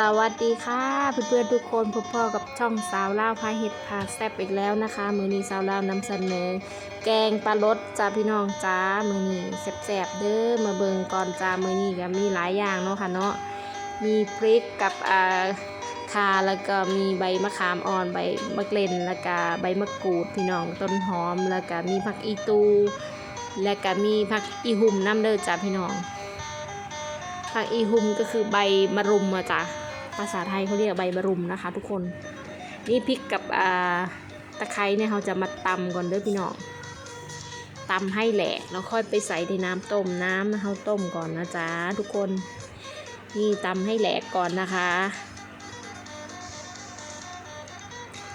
สวัสดีค่ะเพื่อนๆทุกคนพบพ่อกับช่องสาวเล่าวพาเห็ดพาแซ่บอีกแล้วนะคะ มือนี้สาวเล่าวนำเสนอ แกงปลารสจ้าพี่น้องจ้ามือนี้แซ่บๆเด้อมาเบิงก่อนจ้ามือนี้ก็มีหลายอย่างเนาะค่ะเนาะมีพริกกับอ่าคาแล้วก็มีใบมะขามอ่อนใบมะเกล็นแล้วก็ใบมะกรูดพี่น้องต้นหอม แล้วก็มีผักอีตู แล้วก็มีผักอีหุ่มน้ำเด้อจ้าพี่น้องผักอีฮุมก็คือใบมะรุมอะจ้ะ ภาษาไทยเขาเรียกใบมะรุมนะคะ ทุกคน นี่พริกกับตะไคร้เนี่ยเราจะมาตำก่อนเด้อพี่น้องตำให้แหลกแล้วค่อยไปใส่ในน้ำต้มน้ำเขาต้มก่อนนะจ๊ะทุกคน นี่ตำให้แหลกก่อนนะคะ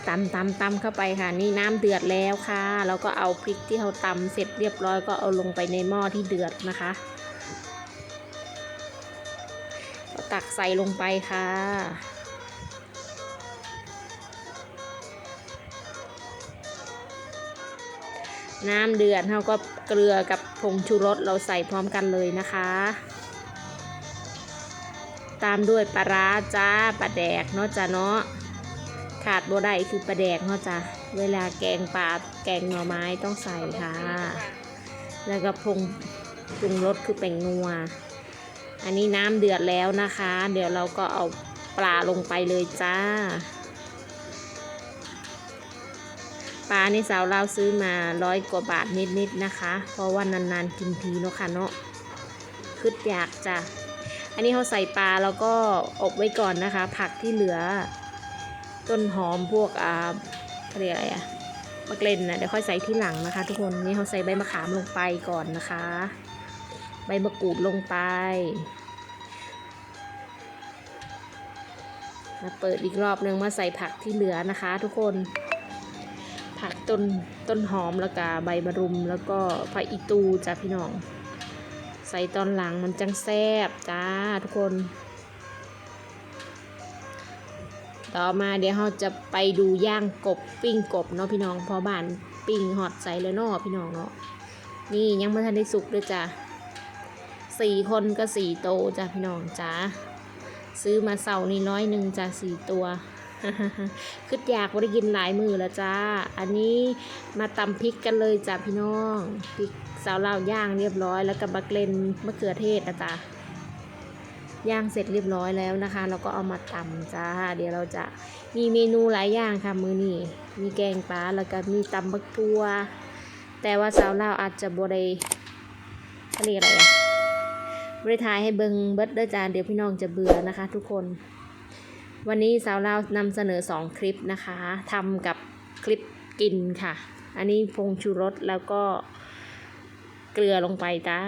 ตำตำตำเข้าไปค่ะ นี่น้ำเดือดแล้วค่ะ แล้วก็เอาพริกที่เราตำเสร็จเรียบร้อยก็เอาลงไปในหม้อที่เดือดนะคะ ตักใส่ลงไปค่ะ น้ำเดือดเราก็เกลือกับผงชูรสเราใส่พร้อมกันเลยนะคะ ตามด้วยปลาร้าจ้าปลาแดกเนาะจ้าเนาะขาดบัได้คือปลาแดกเนาะจ้าเวลาแกงปลาแกงหน่อไม้ต้องใส่ค่ะ แล้วก็ผงปรุงรสคือแป้งนัว อันนี้น้ำเดือดแล้วนะคะ เดี๋ยวเราก็เอาปลาลงไปเลยจ้า ปลานี่สาวเราซื้อมาร้อยกว่าบาทนิดๆนะคะ เพราะว่านานๆกินทีเนาะค่ะเนาะคืดอยากจ้ะ อันนี้เขาใส่ปลาแล้วก็อบไว้ก่อนนะคะ ผักที่เหลือ ต้นหอมพวกอ่าเรียกอะไรอะมะเกล็นนะเดี๋ยวค่อยใส่ที่หลังนะคะ ทุกคนนี่เขาใส่ใบมะขามลงไปก่อนนะคะ บมะกรูดลงไป มาเปิดอีกรอบหนึ่งมาใส่ผักที่เหลือนะคะทุกคน ผักต้นต้นหอมแล้วก็ใบมะรุมแล้วก็ผักอีตูจ้าพี่น้อง ใส่ตอนหลังมันจังแซ่บจ้าทุกคน ต่อมาเดี๋ยวเราจะไปดูย่างกบปิ้งกบเนาะพี่น้องพอบ้านปิ้งหอดใส่เลยเนาะพี่น้องเนาะนี่ยังไม่ทันได้สุกด้วยจ้า สี่คนก็สี่โตจ้ะพี่น้องจ้าซื้อมาเสาร์นี่ร้อยหนึ่งจ้ะสี่ตัวคืออยากได้กินหลายมือแล้วจ้า อันนี้มาตำพริกกันเลยจ้ะพี่น้องพริกสาวลาย่างเรียบร้อย แล้วก็บักเลนมะเขือเทศนะจ๊ะย่างเสร็จเรียบร้อยแล้วนะคะ เราก็เอามาตำจ้า เดี๋ยวเราจะมีเมนูหลายอย่างค่ะมือนี้มีแกงปลาแล้วก็มีตำบักทัว แต่ว่าสาวลาอาจจะบ่ได้เขาเรียกอะไรอะ บริทายให้เบิงเบิดเด้อจานเดี๋ยวพี่น้องจะเบื่อนะคะ ทุกคน วันนี้สาวเรานำเสนอสองคลิปนะคะทำกับคลิปกินค่ะ อันนี้พงชูรสแล้วก็เกลือลงไปจ้า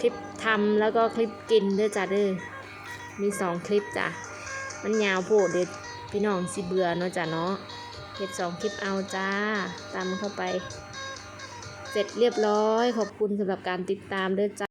คลิปทำแล้วก็คลิปกินเด้อจ้าเด้อมีสองคลิปจ้ะ มันยาวโพดเดี๋ยวพี่น้องสิเบื่อเนาะจ้ะเนาะเก็บสองคลิปเอาจ้าตามเข้าไป เสร็จเรียบร้อย ขอบคุณสำหรับการติดตามด้วยจ้า